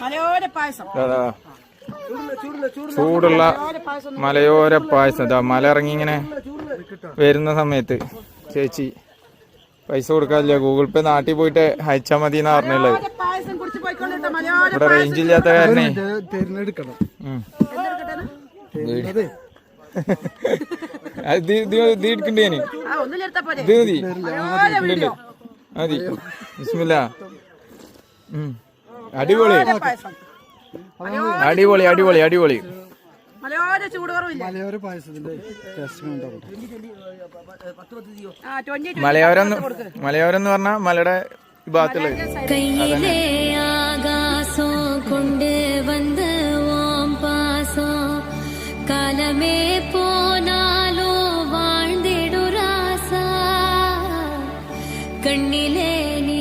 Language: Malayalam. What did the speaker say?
മലയോര പായസം. അതാ ചൂടുള്ള മലയോര പായസം ഇതാ മല ഇറങ്ങി ഇങ്ങനെ വരുന്ന സമയത്ത് ചേച്ചി പൈസ കൊടുക്കാറില്ല. ഗൂഗിൾ പേ നാട്ടിൽ പോയിട്ട് അയച്ചാ മതി എന്നാ പറഞ്ഞുള്ളത് ഇവിടെ റേഞ്ച് ഇല്ലാത്ത കാരണേ. തിരഞ്ഞെടുക്കണം ഇത് ഇത് എടുക്കണ്ടേ ഇത് മതി. ബിസ്മില്ല. ഉം. അടിപൊളി. അടിപൊളി അടിപൊളി അടിപൊളി മലയോര പായസത്തിന്റെ ടേസ്റ്റ് മലയോരം മലയോരം എന്ന് പറഞ്ഞാൽ മലയുടെ ഭാഗത്തുള്ള ആകാശോ കൊണ്ട് വന്ന് ഓം പാസോ കാലമേ പോനാലോ വാഴ്ന്നിടുരാസ. കണ്ണിലേ നീ